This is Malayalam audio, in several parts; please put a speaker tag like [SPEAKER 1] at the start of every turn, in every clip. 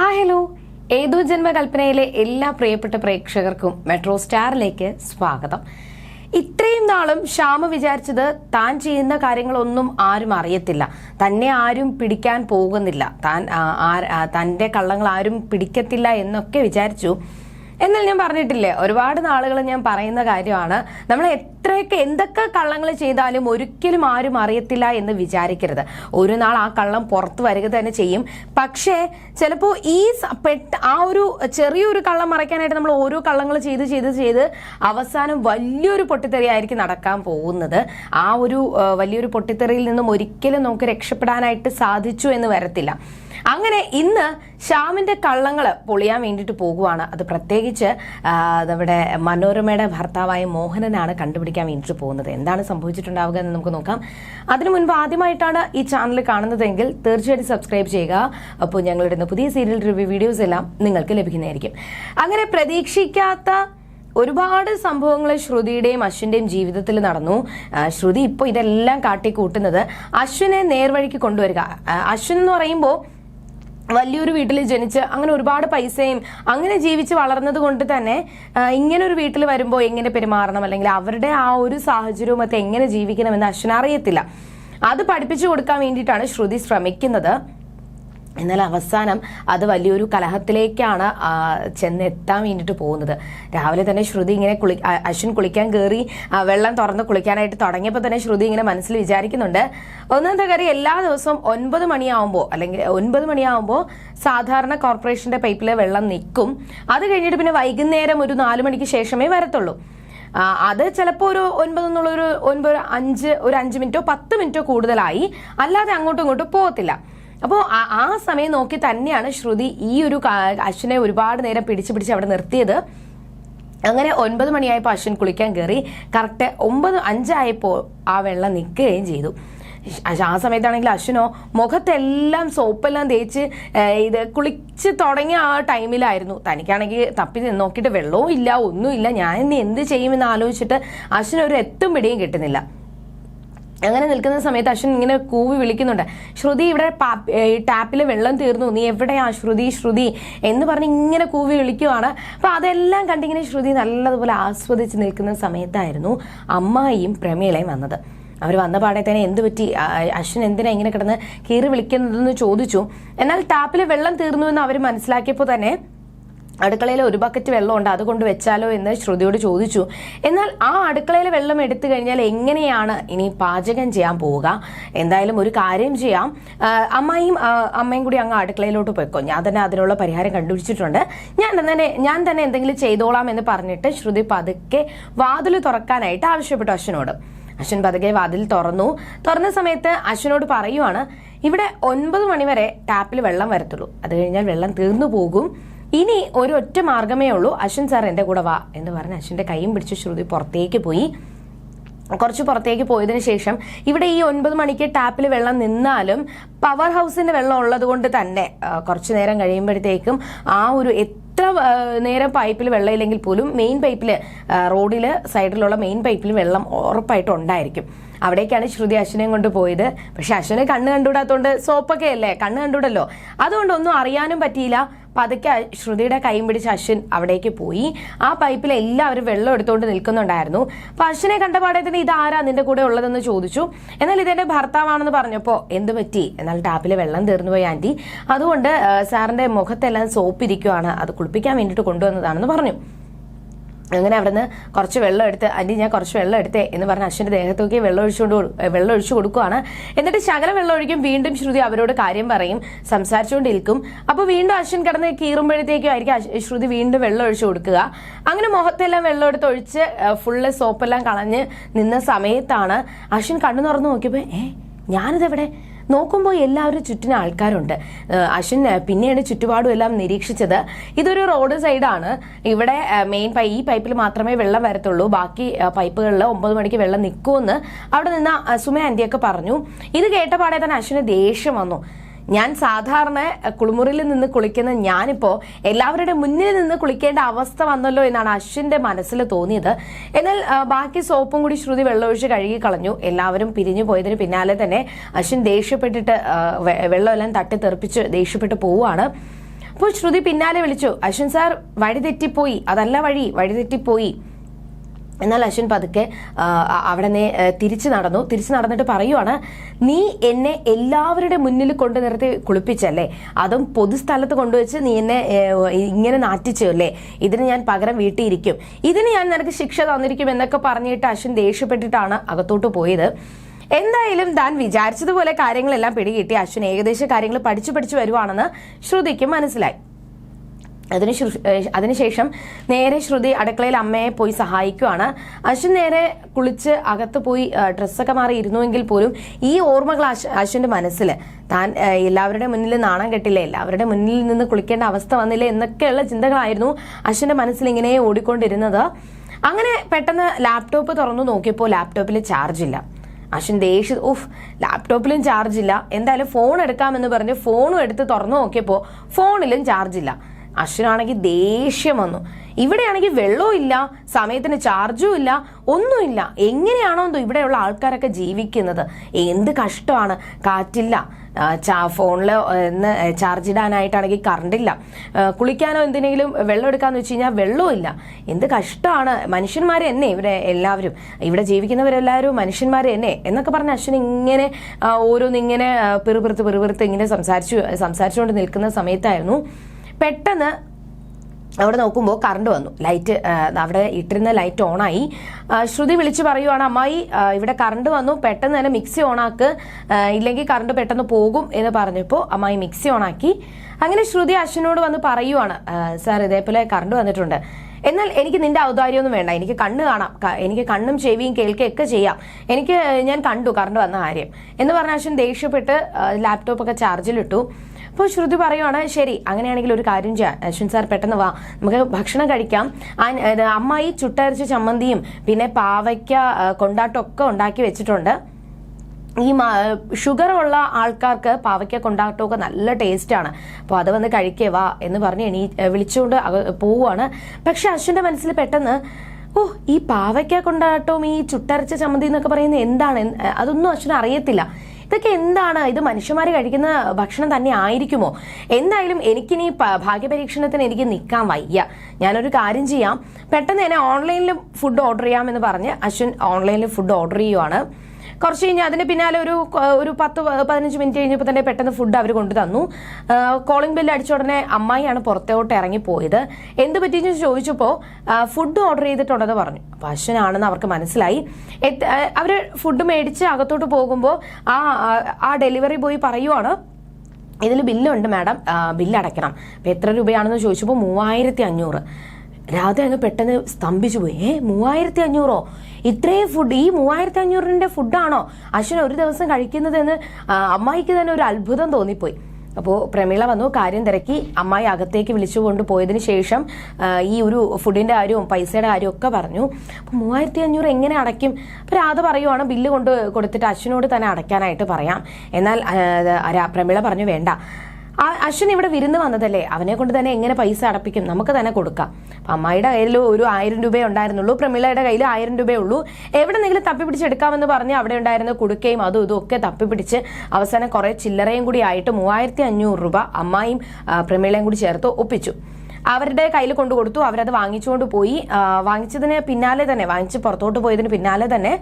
[SPEAKER 1] Hi hello. ഏതോ ജന്മകൽപ്പനയിലെ എല്ലാ പ്രിയപ്പെട്ട പ്രേക്ഷകർക്കും മെട്രോ സ്റ്റാറിലേക്ക് സ്വാഗതം. ഇത്രയും നാളും ശ്യാമ വിചാരിച്ചത് താൻ ചെയ്യുന്ന കാര്യങ്ങളൊന്നും ആരും അറിയത്തില്ല. തന്നെ ആരും പിടിക്കാൻ പോകുന്നില്ല. താൻ തന്റെ കള്ളങ്ങൾ ആരും പിടിക്കത്തില്ല എന്നൊക്കെ വിചാരിച്ചു. എന്നാൽ ഞാൻ പറഞ്ഞിട്ടില്ലേ ഒരുപാട് നാളുകൾ ഞാൻ പറയുന്ന കാര്യമാണ്. നമ്മൾ എത്രയൊക്കെ എന്തൊക്കെ കള്ളങ്ങൾ ചെയ്താലും ഒരിക്കലും ആരും അറിയത്തില്ല എന്ന് വിചാരിക്കരുത്. ഒരു നാൾ ആ കള്ളം പുറത്തു വരിക തന്നെ ചെയ്യും. പക്ഷേ ചിലപ്പോൾ ഈ പെട്ട് ആ ഒരു ചെറിയൊരു കള്ളം മറയ്ക്കാനായിട്ട് നമ്മൾ ഓരോ കള്ളങ്ങൾ ചെയ്ത് ചെയ്ത് ചെയ്ത് അവസാനം വലിയൊരു പൊട്ടിത്തെറിയായിരിക്കും നടക്കാൻ പോകുന്നത്. ആ ഒരു വലിയൊരു പൊട്ടിത്തെറിയിൽ നിന്നും ഒരിക്കലും നമുക്ക് രക്ഷപ്പെടാനായിട്ട് സാധിച്ചു എന്ന് വരത്തില്ല. അങ്ങനെ ഇന്ന് ശ്യാമിന്റെ കള്ളങ്ങൾ പൊളിയാൻ വേണ്ടിയിട്ട് പോകുവാണ്. അത് പ്രത്യേകിച്ച് നമ്മുടെ മനോരമയുടെ ഭർത്താവായ മോഹനനാണ് കണ്ടുപിടിക്കാൻ വേണ്ടിയിട്ട് പോകുന്നത്. എന്താണ് സംഭവിച്ചിട്ടുണ്ടാവുക എന്ന് നമുക്ക് നോക്കാം. അതിനു മുൻപ് ആദ്യമായിട്ടാണ് ഈ ചാനൽ കാണുന്നതെങ്കിൽ തീർച്ചയായിട്ടും സബ്സ്ക്രൈബ് ചെയ്യുക. അപ്പോൾ ഞങ്ങളുടെ പുതിയ സീരിയൽ റിവ്യൂ വീഡിയോസ് എല്ലാം നിങ്ങൾക്ക് ലഭിക്കുന്നതായിരിക്കും. അങ്ങനെ പ്രതീക്ഷിക്കാത്ത ഒരുപാട് സംഭവങ്ങൾ ശ്രുതിയുടെയും അശ്വിന്റെയും ജീവിതത്തിൽ നടന്നു. ശ്രുതി ഇപ്പോൾ ഇതെല്ലാം കാട്ടിക്കൂട്ടുന്നത് അശ്വിനെ നേർവഴിക്ക് കൊണ്ടുവരിക. അശ്വിൻ എന്ന് പറയുമ്പോൾ വലിയൊരു വീട്ടിൽ ജനിച്ച് അങ്ങനെ ഒരുപാട് പൈസയും അങ്ങനെ ജീവിച്ച് വളർന്നത് കൊണ്ട് തന്നെ ഇങ്ങനെ ഒരു വീട്ടിൽ വരുമ്പോൾ എങ്ങനെ പെരുമാറണം? അല്ലെങ്കിൽ അവരുടെ ആ ഒരു സാഹചര്യവും ഒക്കെ എങ്ങനെ ജീവിക്കണമെന്ന് അശ്വനറിയത്തില്ല അത് പഠിപ്പിച്ചു കൊടുക്കാൻ വേണ്ടിയിട്ടാണ് ശ്രുതി ശ്രമിക്കുന്നത്. എന്നാൽ അവസാനം അത് വലിയൊരു കലഹത്തിലേക്കാണ് ചെന്നെത്താൻ വേണ്ടിയിട്ട് പോകുന്നത്. രാവിലെ തന്നെ ശ്രുതി ഇങ്ങനെ കുളി അശ്വിൻ കുളിക്കാൻ കയറി വെള്ളം തുറന്ന് കുളിക്കാനായിട്ട് തുടങ്ങിയപ്പോൾ തന്നെ ശ്രുതി ഇങ്ങനെ മനസ്സിൽ വിചാരിക്കുന്നുണ്ട് ഒന്നാമത്തെ കാര്യം എല്ലാ ദിവസവും ഒൻപത് മണിയാവുമ്പോൾ അല്ലെങ്കിൽ ഒൻപത് മണിയാവുമ്പോൾ സാധാരണ കോർപ്പറേഷന്റെ പൈപ്പിലെ വെള്ളം നിൽക്കും. അത് കഴിഞ്ഞിട്ട് പിന്നെ വൈകുന്നേരം ഒരു നാല് മണിക്ക് ശേഷമേ വരത്തുള്ളൂ. അത് ചിലപ്പോൾ ഒരു ഒൻപത് എന്നുള്ള ഒരു ഒൻപത് അഞ്ച് ഒരു അഞ്ച് മിനിറ്റോ പത്ത് മിനിറ്റോ കൂടുതലായി. അല്ലാതെ അങ്ങോട്ടും ഇങ്ങോട്ടും പോകത്തില്ല. അപ്പോൾ ആ സമയം നോക്കി തന്നെയാണ് ശ്രുതി ഈ ഒരു അശ്വിനെ ഒരുപാട് നേരം പിടിച്ച് പിടിച്ച് അവിടെ നിർത്തിയത്. അങ്ങനെ ഒൻപത് മണിയായപ്പോൾ അശ്വിൻ കുളിക്കാൻ കയറി കറക്റ്റ് ഒമ്പത് അഞ്ചായപ്പോൾ ആ വെള്ളം നിൽക്കുകയും ചെയ്തു. ആ സമയത്താണെങ്കിൽ അശ്വിനോ മുഖത്തെല്ലാം സോപ്പെല്ലാം തേച്ച് ഇത് കുളിച്ച് തുടങ്ങിയ ആ ടൈമിലായിരുന്നു. തനിക്കാണെങ്കിൽ തപ്പി നോക്കിയിട്ട് വെള്ളവും ഇല്ല ഒന്നുമില്ല. ഞാൻ ഇനി എന്ത് ചെയ്യുമെന്ന് ആലോചിച്ചിട്ട് അശ്വിനൊരു എത്തും പിടിയും കിട്ടുന്നില്ല. അങ്ങനെ നിൽക്കുന്ന സമയത്ത് അശ്വിൻ ഇങ്ങനെ കൂവി വിളിക്കുന്നുണ്ട്. ശ്രുതി ഇവിടെ ടാപ്പിൽ വെള്ളം തീർന്നു. നീ എവിടെയാ ശ്രുതി ശ്രുതി? എന്ന് പറഞ്ഞ് ഇങ്ങനെ കൂവി വിളിക്കുവാണ്. അപ്പൊ അതെല്ലാം കണ്ടിങ്ങനെ ശ്രുതി നല്ലതുപോലെ ആസ്വദിച്ച് നിൽക്കുന്ന സമയത്തായിരുന്നു അമ്മായിയും പ്രമേളയും വന്നത്. അവർ വന്ന പാടെ തന്നെ എന്ത് പറ്റി? അശ്വിൻ എന്തിനാ ഇങ്ങനെ കിടന്ന് കീറി വിളിക്കുന്നതെന്ന് ചോദിച്ചു. എന്നാൽ ടാപ്പിൽ വെള്ളം തീർന്നു എന്ന് അവർ മനസ്സിലാക്കിയപ്പോൾ തന്നെ അടുക്കളയിൽ ഒരു ബക്കറ്റ് വെള്ളമുണ്ട് അത് കൊണ്ട് വെച്ചാലോ എന്ന് ശ്രുതിയോട് ചോദിച്ചു. എന്നാൽ ആ അടുക്കളയിലെ വെള്ളം എടുത്തു കഴിഞ്ഞാൽ എങ്ങനെയാണ് ഇനി പാചകം ചെയ്യാൻ പോവുക? എന്തായാലും ഒരു കാര്യം ചെയ്യാം. അമ്മയും അമ്മയും കൂടി അങ്ങ് അടുക്കളയിലോട്ട് പോയിക്കോ. ഞാൻ തന്നെ അതിനുള്ള പരിഹാരം കണ്ടുപിടിച്ചിട്ടുണ്ട്. ഞാൻ തന്നെ ഞാൻ തന്നെ എന്തെങ്കിലും ചെയ്തോളാം എന്ന് പറഞ്ഞിട്ട് ശ്രുതി പതുക്കെ വാതിൽ തുറക്കാനായിട്ട് ആവശ്യപ്പെട്ടു അശ്വനോട്. അശ്വൻ പതുക്കെ വാതിൽ തുറന്നു. തുറന്ന സമയത്ത് അശ്വനോട് പറയുവാണ് ഇവിടെ ഒൻപത് മണിവരെ ടാപ്പിൽ വെള്ളം വരത്തുള്ളൂ. അത് കഴിഞ്ഞാൽ വെള്ളം തീർന്നു പോകും. ഇനി ഒരു ഒറ്റ മാർഗമേ ഉള്ളൂ. അശ്വിൻ സാർ എന്റെ കൂടെ വാ എന്ന് പറഞ്ഞ് അശ്വിന്റെ കൈയും പിടിച്ച് ശ്രുതി പുറത്തേക്ക് പോയി. കുറച്ച് പുറത്തേക്ക് പോയതിന് ശേഷം ഇവിടെ ഈ ഒൻപത് മണിക്ക് ടാപ്പിൽ വെള്ളം നിന്നാലും പവർ ഹൗസിന്റെ വെള്ളം ഉള്ളത് കൊണ്ട് തന്നെ കുറച്ച് നേരം കഴിയുമ്പോഴത്തേക്കും ആ ഒരു എത്ര നേരം പൈപ്പിൽ വെള്ളം ഇല്ലെങ്കിൽ പോലും മെയിൻ പൈപ്പിൽ റോഡിൽ സൈഡിലുള്ള മെയിൻ പൈപ്പിൽ വെള്ളം ഉറപ്പായിട്ട് ഉണ്ടായിരിക്കും. അവിടേക്കാണ് ശ്രുതി അശ്വനെ കൊണ്ട് പോയത്. പക്ഷെ അശ്വനെ കണ്ണ് കണ്ടുകൂടാത്തോണ്ട് സോപ്പൊക്കെ അല്ലേ? കണ്ണ് കണ്ടുകൂടല്ലോ. അതുകൊണ്ട് ഒന്നും അറിയാനും പറ്റിയില്ല. പതുക്കെ ശ്രുതിയുടെ കൈയും പിടിച്ച് അശ്വിൻ അവിടേക്ക് പോയി. ആ പൈപ്പിൽ എല്ലാവരും വെള്ളം എടുത്തുകൊണ്ട് നിൽക്കുന്നുണ്ടായിരുന്നു. അപ്പൊ അശ്വിനെ കണ്ടപാടെ തന്നെ ഇതാരാ നിന്റെ കൂടെ ഉള്ളതെന്ന് ചോദിച്ചു. എന്നാൽ ഇതെന്റെ ഭർത്താവാണെന്ന് പറഞ്ഞപ്പോൾ എന്ത് പറ്റി? എന്നാൽ ടാപ്പിലെ വെള്ളം തീർന്നുപോയി ആന്റി. അതുകൊണ്ട് സാറിന്റെ മുഖത്തെല്ലാം സോപ്പ് ഇരിക്കുവാണ് അത് കുളിപ്പിക്കാൻ വേണ്ടിയിട്ട് കൊണ്ടുവന്നതാണെന്ന് പറഞ്ഞു. അങ്ങനെ അവിടുന്ന് കുറച്ച് വെള്ളം എടുത്ത് ആന്റി ഞാൻ കുറച്ച് വെള്ളം എടുത്തേ എന്ന് പറഞ്ഞ് അശ്വിന്റെ ദേഹത്തേക്ക് വെള്ളം ഒഴിച്ചുകൊണ്ട് വെള്ളം ഒഴിച്ചു കൊടുക്കുവാണ്. എന്നിട്ട് ശകലം വെള്ളം ഒഴിക്കും. വീണ്ടും ശ്രുതി അവരോട് കാര്യം പറയും. സംസാരിച്ചുകൊണ്ടിരിക്കും. അപ്പോൾ വീണ്ടും അശ്വിൻ കിടന്ന് കീറുമ്പോഴത്തേക്കും ആയിരിക്കും ശ്രുതി വീണ്ടും വെള്ളം ഒഴിച്ചു കൊടുക്കുക. അങ്ങനെ മുഖത്തെല്ലാം വെള്ളം എടുത്ത് ഒഴിച്ച് ഫുള്ള് സോപ്പെല്ലാം കളഞ്ഞ് നിന്ന സമയത്താണ് അശ്വിൻ കണ്ണു തുറന്ന് നോക്കിയപ്പോൾ ഏ ഞാനിതെവിടെ? നോക്കുമ്പോൾ എല്ലാവരും ചുറ്റിന് ആൾക്കാരുണ്ട്. അശ്വിൻ പിന്നെയാണ് ചുറ്റുപാടും എല്ലാം നിരീക്ഷിച്ചത്. ഇതൊരു റോഡ് സൈഡാണ്. ഇവിടെ മെയിൻ പൈ ഈ പൈപ്പിൽ മാത്രമേ വെള്ളം വരത്തുള്ളൂ. ബാക്കി പൈപ്പുകളിൽ ഒമ്പത് മണിക്ക് വെള്ളം നിൽക്കുമെന്ന് അവിടെ നിന്ന് സുമ ആന്റിയൊക്കെ പറഞ്ഞു. ഇത് കേട്ട പാടെ തന്നെ അശ്വിന് ദേഷ്യം വന്നു. ഞാൻ സാധാരണ കുളിമുറിയിൽ നിന്ന് കുളിക്കുന്ന ഞാനിപ്പോ എല്ലാവരുടെ മുന്നിൽ നിന്ന് കുളിക്കേണ്ട അവസ്ഥ വന്നല്ലോ എന്നാണ് അശ്വിന്റെ മനസ്സിൽ തോന്നിയത്. എന്നാൽ ബാക്കി സോപ്പും കൂടി ശ്രുതി വെള്ളമൊഴിച്ച് കഴുകി കളഞ്ഞു. എല്ലാവരും പിരിഞ്ഞു പോയതിന് പിന്നാലെ തന്നെ അശ്വിൻ ദേഷ്യപ്പെട്ടിട്ട് വെള്ളമെല്ലാം തട്ടി തെറിപ്പിച്ച് ദേഷ്യപ്പെട്ട് പോവുകയാണ്. അപ്പോൾ ശ്രുതി പിന്നാലെ വിളിച്ചു അശ്വിൻ സാർ വഴി തെറ്റിപ്പോയി അതല്ല വഴി വഴി തെറ്റിപ്പോയി എന്നാൽ അശ്വിൻ പതുക്കെ അവിടെ തിരിച്ചു നടന്നു. തിരിച്ചു നടന്നിട്ട് പറയുവാണ് നീ എന്നെ എല്ലാവരുടെ മുന്നിൽ കൊണ്ടു നിർത്തി കുളിപ്പിച്ചല്ലേ? അതും പൊതുസ്ഥലത്ത് കൊണ്ടുവച്ച് നീ എന്നെ ഇങ്ങനെ നാറ്റിച്ചു അല്ലേ ഇതിന് ഞാൻ പകരം വീട്ടിയിരിക്കും. ഇതിന് ഞാൻ നിനക്ക് ശിക്ഷ തന്നിരിക്കും എന്നൊക്കെ പറഞ്ഞിട്ട് അശ്വിൻ ദേഷ്യപ്പെട്ടിട്ടാണ് അകത്തോട്ട് പോയത്. എന്തായാലും താൻ വിചാരിച്ചതുപോലെ കാര്യങ്ങളെല്ലാം പിടികിട്ടി. അശ്വിൻ ഏകദേശം കാര്യങ്ങൾ പഠിച്ചു പഠിച്ചു വരുവാണെന്ന് ശ്രുതിക്ക് മനസ്സിലായി. അതിന് അതിനുശേഷം നേരെ ശ്രുതി അടുക്കളയിൽ അമ്മയെ പോയി സഹായിക്കുവാണ്. അശ്വിൻ നേരെ കുളിച്ച് അകത്ത് പോയി ഡ്രസ്സൊക്കെ മാറി ഇരുന്നുവെങ്കിൽ പോലും ഈ ഓർമ്മകൾ അശ്വിന്റെ മനസ്സിൽ താൻ എല്ലാവരുടെ മുന്നിൽ നാണം കെട്ടില്ലേ എല്ലാവരുടെ മുന്നിൽ നിന്ന് കുളിക്കേണ്ട അവസ്ഥ വന്നില്ലേ എന്നൊക്കെയുള്ള ചിന്തകളായിരുന്നു അശ്വിന്റെ മനസ്സിൽ ഇങ്ങനെ ഓടിക്കൊണ്ടിരുന്നത്. അങ്ങനെ പെട്ടെന്ന് ലാപ്ടോപ്പ് തുറന്നു നോക്കിയപ്പോൾ ലാപ്ടോപ്പിൽ ചാർജ് ഇല്ല. അശ്വിൻ ദേഷ്യ ഉഫ് ലാപ്ടോപ്പിലും ചാർജ് ഇല്ല. എന്തായാലും ഫോൺ എടുക്കാമെന്ന് പറഞ്ഞ് ഫോണും എടുത്ത് തുറന്നു നോക്കിയപ്പോൾ ഫോണിലും ചാർജ് ഇല്ല. അശ്വിനാണെങ്കിൽ ദേഷ്യം വന്നു. ഇവിടെയാണെങ്കിൽ വെള്ളവും ഇല്ല സമയത്തിന് ചാർജും ഇല്ല ഒന്നുമില്ല എങ്ങനെയാണോ എന്തോ ഇവിടെയുള്ള ആൾക്കാരൊക്കെ ജീവിക്കുന്നത്. എന്ത് കഷ്ടമാണ്. കാറ്റില്ല. ഫോണിൽ ഒന്ന് ചാർജ് ഇടാനായിട്ടാണെങ്കിൽ കറണ്ടില്ല. കുളിക്കാനോ എന്തിനെങ്കിലും വെള്ളം എടുക്കാന്ന് വെച്ച് കഴിഞ്ഞാൽ വെള്ളവും ഇല്ല. എന്ത് കഷ്ടമാണ്. മനുഷ്യന്മാർ തന്നെ ഇവിടെ എല്ലാവരും. ഇവിടെ ജീവിക്കുന്നവരെല്ലാവരും മനുഷ്യന്മാർ തന്നെ. എന്നൊക്കെ പറഞ്ഞ അശ്വിൻ ഇങ്ങനെ ഓരോന്നിങ്ങനെ പിറുപിറുത്ത് പിറുപിറുത്ത് ഇങ്ങനെ സംസാരിച്ചു സംസാരിച്ചുകൊണ്ട് നിൽക്കുന്ന സമയത്തായിരുന്നു പെട്ടെന്ന് അവിടെ നോക്കുമ്പോൾ കറണ്ട് വന്നു. ലൈറ്റ് അവിടെ ഇട്ടിരുന്ന ലൈറ്റ് ഓണായി ശ്രുതി വിളിച്ചു പറയുവാണ് അമ്മായി ഇവിടെ കറണ്ട് വന്നു. പെട്ടെന്ന് തന്നെ മിക്സി ഓണാക്ക് ഇല്ലെങ്കിൽ കറണ്ട് പെട്ടെന്ന് പോകും എന്ന് പറഞ്ഞപ്പോൾ അമ്മായി മിക്സി ഓണാക്കി അങ്ങനെ ശ്രുതി അശ്വിനോട് വന്ന് പറയുവാണ് "ആ, സാർ ഇതേപോലെ കറണ്ട് വന്നിട്ടുണ്ട്. എന്നാൽ എനിക്ക് നിന്റെ ഔദാര്യമൊന്നും വേണ്ട. എനിക്ക് കണ്ണ് കാണാം. എനിക്ക് കണ്ണും ചെവിയും കേൾക്കുകയൊക്കെ ചെയ്യാം. എനിക്ക് ഞാൻ കണ്ടു കറണ്ട് വന്ന കാര്യം. എന്ന് പറഞ്ഞ അശ്വൻ ദേഷ്യപ്പെട്ട് ലാപ്ടോപ്പൊക്കെ ചാർജിലിട്ടു അപ്പോൾ ശ്രുതി പറയുവാണ് ശരി അങ്ങനെയാണെങ്കിൽ ഒരു കാര്യം ചെയ്യാം. അശ്വിൻ സാർ പെട്ടെന്ന് വാ. നമുക്ക് ഭക്ഷണം കഴിക്കാം. അമ്മായി ചുട്ടരച്ച ചമ്മന്തിയും പിന്നെ പാവയ്ക്ക കൊണ്ടാട്ടം കൊണ്ടാട്ടമൊക്കെ ഉണ്ടാക്കി വെച്ചിട്ടുണ്ട്. ഈ ഷുഗർ ഉള്ള ആൾക്കാർക്ക് പാവയ്ക്ക കൊണ്ടാട്ടമൊക്കെ നല്ല ടേസ്റ്റ് ആണ് അപ്പോൾ അത് വന്ന് കഴിക്കേ വാ എന്ന് പറഞ്ഞ് എണീ വിളിച്ചുകൊണ്ട് പോവുകയാണ് പക്ഷെ അശ്വിന്റെ മനസ്സിൽ പെട്ടെന്ന് ഓ ഈ പാവയ്ക്ക കൊണ്ടാട്ടവും ഈ ചുട്ടരച്ച ചമ്മന്തി എന്നൊക്കെ പറയുന്നത് എന്താണ്? അതൊന്നും അശ്വിന് അറിയത്തില്ല. ഇതൊക്കെ എന്താണ്? ഇത് മനുഷ്യന്മാർ കഴിക്കുന്ന ഭക്ഷണം തന്നെ ആയിരിക്കുമോ? എന്തായാലും എനിക്കിനി ഭാഗ്യപരീക്ഷണത്തിന് എനിക്ക് നിൽക്കാൻ വയ്യ. ഞാനൊരു കാര്യം ചെയ്യാം. പെട്ടെന്ന് തന്നെ ഓൺലൈനിൽ ഫുഡ് ഓർഡർ ചെയ്യാമെന്ന് പറഞ്ഞ് അശ്വിൻ ഓൺലൈനിൽ ഫുഡ് ഓർഡർ ചെയ്യുവാണ്. കുറച്ച് കഴിഞ്ഞ് അതിന് പിന്നാലെ ഒരു ഒരു പത്ത് പതിനഞ്ച് മിനിറ്റ് കഴിഞ്ഞപ്പോൾ തന്നെ പെട്ടെന്ന് ഫുഡ് അവർ കൊണ്ടു തന്നു. കോളിംഗ് ബെല്ല് അടിച്ച ഉടനെ അമ്മായിയാണ് പുറത്തോട്ട് ഇറങ്ങി പോയത്. എന്ത് പറ്റിയെന്ന് ചോദിച്ചപ്പോൾ ഫുഡ് ഓർഡർ ചെയ്തിട്ടുണ്ടെന്ന് പറഞ്ഞു. അപ്പോൾ അശ്വനാണെന്ന് അവർക്ക് മനസ്സിലായി. അവർ ഫുഡ് മേടിച്ച് അകത്തോട്ട് പോകുമ്പോൾ ആ ആ- ഡെലിവറി ബോയ് പറയുവാണ് ഇതിൽ ബില്ലുണ്ട് മാഡം ബില്ല് അടയ്ക്കണം. അപ്പം എത്ര രൂപയാണെന്ന് ചോദിച്ചപ്പോൾ മൂവായിരത്തി അഞ്ഞൂറ്. രാധ അങ്ങ് പെട്ടെന്ന് സ്തംഭിച്ചു പോയി. ഏ മൂവായിരത്തി അഞ്ഞൂറോ ഇത്രയും ഫുഡ് ഈ മൂവായിരത്തി അഞ്ഞൂറിന്റെ ഫുഡാണോ അശ്വിൻ ഒരു ദിവസം കഴിക്കുന്നതെന്ന് അമ്മായിക്ക് തന്നെ ഒരു അത്ഭുതം തോന്നിപ്പോയി. അപ്പോൾ പ്രമീള വന്നു കാര്യം തിരക്കി അമ്മായി അകത്തേക്ക് വിളിച്ചുകൊണ്ട് പോയതിന് ശേഷം ഈ ഒരു ഫുഡിന്റെ കാര്യവും പൈസയുടെ കാര്യവും ഒക്കെ പറഞ്ഞു. അപ്പോൾ മൂവായിരത്തി അഞ്ഞൂറ് എങ്ങനെ അടയ്ക്കും? അപ്പോൾ രാധ പറയുവാണ് ബില്ല് കൊണ്ട് കൊടുത്തിട്ട് അശ്വിനോട് തന്നെ അടയ്ക്കാനായിട്ട് പറയാം. എന്നാൽ പ്രമീള പറഞ്ഞു വേണ്ട. അശ്വിൻ ഇവിടെ വിരുന്ന് വന്നതല്ലേ? അവനെ കൊണ്ട് തന്നെ എങ്ങനെ പൈസ അടപ്പിക്കും? നമുക്ക് തന്നെ കൊടുക്കാം. അപ്പം അമ്മായിയുടെ കയ്യിൽ ഒരു ആയിരം രൂപയേ ഉണ്ടായിരുന്നുള്ളൂ. പ്രമിളയുടെ കയ്യിൽ ആയിരം രൂപയേ ഉള്ളൂ. എവിടെന്നെങ്കിലും തപ്പിപ്പിടിച്ചെടുക്കാമെന്ന് പറഞ്ഞ് അവിടെ ഉണ്ടായിരുന്ന കുടുക്കയും അതും ഇതും ഒക്കെ തപ്പി പിടിച്ച് അവസാനം കുറേ ചില്ലറയും കൂടി ആയിട്ട് മൂവായിരത്തി അഞ്ഞൂറ് രൂപ അമ്മായും പ്രമിളയും പ്രമീളയും കൂടി ചേർത്ത് ഒപ്പിച്ചു. അവരുടെ കയ്യിൽ കൊണ്ടു കൊടുത്തു അവരത് വാങ്ങിച്ചുകൊണ്ട് പോയി. വാങ്ങിച്ചതിന് പിന്നാലെ തന്നെ വാങ്ങിച്ച് പുറത്തോട്ട് പോയതിന് പിന്നാലെ തന്നെ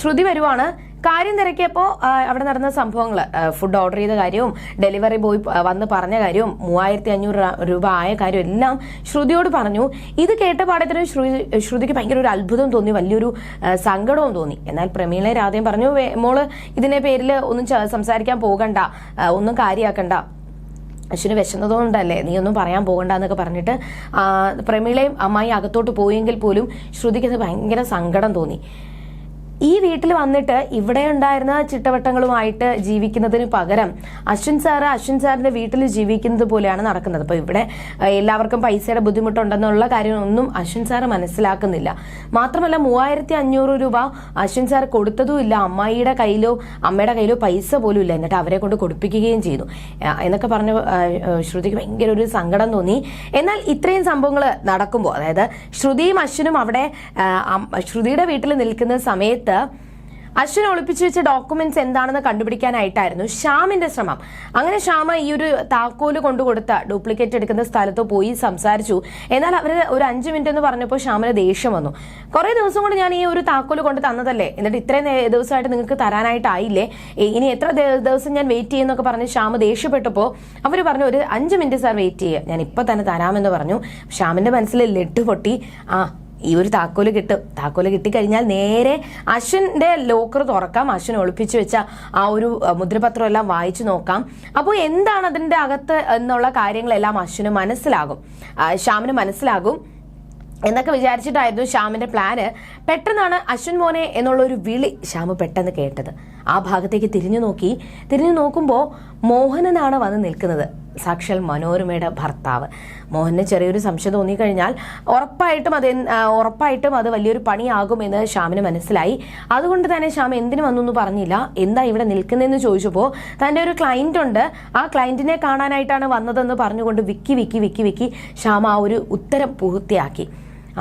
[SPEAKER 1] ശ്രുതി വരുവാണ്. കാര്യം തിരക്കിയപ്പോൾ അവിടെ നടന്ന സംഭവങ്ങൾ ഫുഡ് ഓർഡർ ചെയ്ത കാര്യവും ഡെലിവറി ബോയ് വന്ന് പറഞ്ഞ കാര്യവും മൂവായിരത്തി അഞ്ഞൂറ് രൂപ ആയ കാര്യം എല്ലാം ശ്രുതിയോട് പറഞ്ഞു. ഇത് കേട്ട പാടത്തിന് ശ്രുതി ശ്രുതിക്ക് ഭയങ്കര ഒരു അത്ഭുതം തോന്നി വലിയൊരു സങ്കടവും തോന്നി. എന്നാൽ പ്രമീളെ രാധയും പറഞ്ഞു "വേ- മോൾ ഇതിന്റെ പേരിൽ ഒന്നും സംസാരിക്കാൻ പോകണ്ട ഒന്നും കാര്യമാക്കണ്ട അശ്വിന് വിശന്നതുകൊണ്ടല്ലേ? നീ ഒന്നും പറയാൻ പോകണ്ട എന്നൊക്കെ പറഞ്ഞിട്ട് പ്രമീളയും അമ്മായി അകത്തോട്ട് പോയെങ്കിൽ പോലും ശ്രുതിക്ക് അത് ഭയങ്കര സങ്കടം തോന്നി. ഈ വീട്ടിൽ വന്നിട്ട് ഇവിടെ ഉണ്ടായിരുന്ന ചിട്ടവട്ടങ്ങളുമായിട്ട് ജീവിക്കുന്നതിന് പകരം അശ്വിൻ സാറ് അശ്വിൻ സാറിന്റെ വീട്ടിൽ ജീവിക്കുന്നത് പോലെയാണ് നടക്കുന്നത്. അപ്പോൾ ഇവിടെ എല്ലാവർക്കും പൈസയുടെ ബുദ്ധിമുട്ടുണ്ടെന്നുള്ള കാര്യമൊന്നും അശ്വിൻ സാറ് മനസ്സിലാക്കുന്നില്ല. മാത്രമല്ല മൂവായിരത്തി അഞ്ഞൂറ് രൂപ അശ്വിൻ സാർ കൊടുത്തതുമില്ല അമ്മായിയുടെ കയ്യിലോ അമ്മയുടെ കയ്യിലോ പൈസ പോലും ഇല്ല. എന്നിട്ട് അവരെ കൊണ്ട് കൊടുപ്പിക്കുകയും ചെയ്തു. എന്നൊക്കെ പറഞ്ഞ ശ്രുതിക്ക് ഭയങ്കര ഒരു സങ്കടം തോന്നി. എന്നാൽ ഇത്രയും സംഭവങ്ങൾ നടക്കുമ്പോൾ അതായത് ശ്രുതിയും അശ്വിനും അവിടെ ശ്രുതിയുടെ വീട്ടിൽ നിൽക്കുന്ന സമയത്ത് അശ്വിൻ ഒളിപ്പിച്ചു വെച്ച ഡോക്യുമെന്റ്സ് എന്താണെന്ന് കണ്ടുപിടിക്കാനായിട്ടായിരുന്നു ശ്യാമിന്റെ ശ്രമം. അങ്ങനെ ശ്യാമ ഈ ഒരു താക്കോൽ കൊണ്ടുകൊടുത്ത ഡ്യൂപ്ലിക്കേറ്റ് എടുക്കുന്ന സ്ഥലത്ത് പോയി സംസാരിച്ചു. എന്നാൽ അവർ ഒരു അഞ്ച് മിനിറ്റ് എന്ന് പറഞ്ഞപ്പോൾ ശ്യാമിന് ദേഷ്യം വന്നു. കുറെ ദിവസം കൊണ്ട് ഞാൻ ഈ ഒരു താക്കോൽ കൊണ്ട് തന്നതല്ലേ? എന്നിട്ട് ഇത്രയും ദിവസമായിട്ട് നിങ്ങൾക്ക് തരാനായിട്ടായില്ലേ? ഇനി എത്ര ദിവസം ഞാൻ വെയിറ്റ് ചെയ്യുന്നൊക്കെ പറഞ്ഞ് ശ്യാമ ദേഷ്യപ്പെട്ടപ്പോൾ അവർ പറഞ്ഞു ഒരു അഞ്ച് മിനിറ്റ് സാർ വെയിറ്റ് ചെയ്യുക ഞാൻ ഇപ്പൊ തന്നെ തരാമെന്ന് പറഞ്ഞു. ശ്യാമിന്റെ മനസ്സിൽ ലെഡ് പൊട്ടി. ആ ഈ ഒരു താക്കോൽ കിട്ടും. താക്കോൽ കിട്ടിക്കഴിഞ്ഞാൽ നേരെ അശ്വിന്റെ ലോക്കർ തുറക്കാം. അശ്വിൻ ഒളിപ്പിച്ചു വെച്ച ആ ഒരു മുദ്രപത്രം എല്ലാം വായിച്ചു നോക്കാം. അപ്പോൾ എന്താണ് അതിന്റെ അകത്ത് എന്നുള്ള കാര്യങ്ങളെല്ലാം അശ്വിന് മനസ്സിലാകും. ശ്യാമിന് മനസ്സിലാകും. എന്നൊക്കെ വിചാരിച്ചിട്ടായിരുന്നു ശ്യാമിന്റെ പ്ലാന്. പെട്ടെന്നാണ് അശ്വിൻ മോനെ എന്നുള്ള ഒരു വിളി ശ്യാമ് പെട്ടെന്ന് കേട്ടത്. ആ ഭാഗത്തേക്ക് തിരിഞ്ഞു നോക്കി. തിരിഞ്ഞു നോക്കുമ്പോൾ മോഹനനാണ് വന്ന് നിൽക്കുന്നത്. സാക്ഷാൽ മനോരമയുടെ ഭർത്താവ്. മോഹന് ചെറിയൊരു സംശയം തോന്നിക്കഴിഞ്ഞാൽ ഉറപ്പായിട്ടും അത് ഉറപ്പായിട്ടും അത് വലിയൊരു പണിയാകുമെന്ന് ശ്യാമിന് മനസ്സിലായി. അതുകൊണ്ട് തന്നെ ശ്യാം എന്തിനു വന്നൊന്നും പറഞ്ഞില്ല. എന്താ ഇവിടെ നിൽക്കുന്നതെന്ന് ചോദിച്ചപ്പോൾ തന്റെ ഒരു ക്ലയന്റ് ഉണ്ട്. ആ ക്ലയന്റിനെ കാണാനായിട്ടാണ് വന്നതെന്ന് പറഞ്ഞുകൊണ്ട് വിക്കി വിക്കി വിക്കി വിക്കി ശ്യാം ആ ഒരു ഉത്തരം പൂർത്തിയാക്കി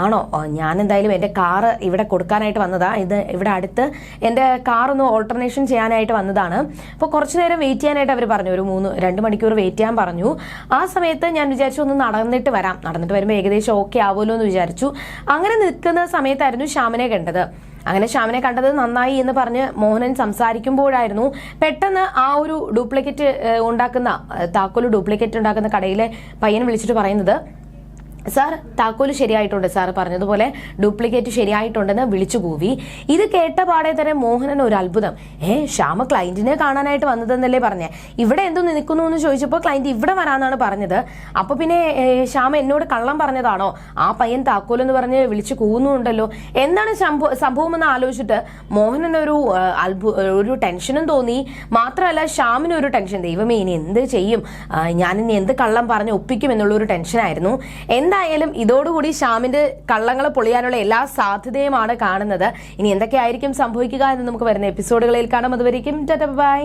[SPEAKER 1] ആണോ? ഞാൻ എന്തായാലും എന്റെ കാറ് ഇവിടെ കൊടുക്കാനായിട്ട് വന്നതാ. ഇത് ഇവിടെ അടുത്ത് എന്റെ കാർ ഒന്ന് ഓൾട്ടർനേഷൻ ചെയ്യാനായിട്ട് വന്നതാണ്. അപ്പോൾ കുറച്ച് നേരം വെയിറ്റ് ചെയ്യാനായിട്ട് അവർ പറഞ്ഞു. ഒരു മൂന്ന് രണ്ട് മണിക്കൂർ വെയിറ്റ് ചെയ്യാൻ പറഞ്ഞു. ആ സമയത്ത് ഞാൻ വിചാരിച്ചു ഒന്ന് നടന്നിട്ട് വരാം. നടന്നിട്ട് വരുമ്പോൾ ഏകദേശം ഓക്കെ ആവുമല്ലോ എന്ന് വിചാരിച്ചു. അങ്ങനെ നിൽക്കുന്ന സമയത്തായിരുന്നു ശ്യാമിനെ കണ്ടത്. അങ്ങനെ ശ്യാമിനെ കണ്ടത് നന്നായി എന്ന് പറഞ്ഞ് മോഹനൻ സംസാരിക്കുമ്പോഴായിരുന്നു പെട്ടെന്ന് ആ ഒരു ഡ്യൂപ്ലിക്കേറ്റ് ഉണ്ടാക്കുന്ന താക്കോൽ ഡ്യൂപ്ലിക്കേറ്റ് ഉണ്ടാക്കുന്ന കടയിലെ പയ്യൻ വിളിച്ചിട്ട് പറയുന്നത് സാർ താക്കോൽ ശരിയായിട്ടുണ്ട് സാർ പറഞ്ഞതുപോലെ ഡ്യൂപ്ലിക്കേറ്റ് ശരിയായിട്ടുണ്ടെന്ന് വിളിച്ചു കൂവി. ഇത് കേട്ട പാടെ തന്നെ മോഹനൻ ഒരു അത്ഭുതം. ഏ ശ്യാമ ക്ലയന്റിനെ കാണാനായിട്ട് വന്നതെന്നല്ലേ പറഞ്ഞേ. ഇവിടെ എന്തോ നിൽക്കുന്നു എന്ന് ചോദിച്ചപ്പോൾ ക്ലയന്റ് ഇവിടെ വരാന്നാണ് പറഞ്ഞത്. അപ്പൊ പിന്നെ ശ്യാമ എന്നോട് കള്ളം പറഞ്ഞതാണോ? ആ പയ്യൻ താക്കോൽ എന്ന് പറഞ്ഞ് വിളിച്ചു കൂവുന്നുണ്ടല്ലോ. എന്താണ് സംഭവ എന്ന് ആലോചിച്ചിട്ട് മോഹനൻ ഒരു ഒരു ടെൻഷനും തോന്നി. മാത്രമല്ല ശ്യാമിന് ഒരു ടെൻഷൻ. ദൈവമേ ഇനി എന്ത് ചെയ്യും? ഞാൻ ഞാനിനി എന്ത് കള്ളം പറഞ്ഞ് ഒപ്പിക്കും എന്നുള്ള ഒരു ടെൻഷനായിരുന്നു എന്തായാലും ഇതോടുകൂടി ഷാമിന്റെ കള്ളങ്ങൾ പൊളിയാനുള്ള എല്ലാ സാധ്യതയുമാണ് കാണുന്നത്. ഇനി എന്തൊക്കെയായിരിക്കും സംഭവിക്കുക എന്ന് നമുക്ക് വരുന്ന എപ്പിസോഡുകളിൽ കാണാം. അതുവരേക്കും ബൈ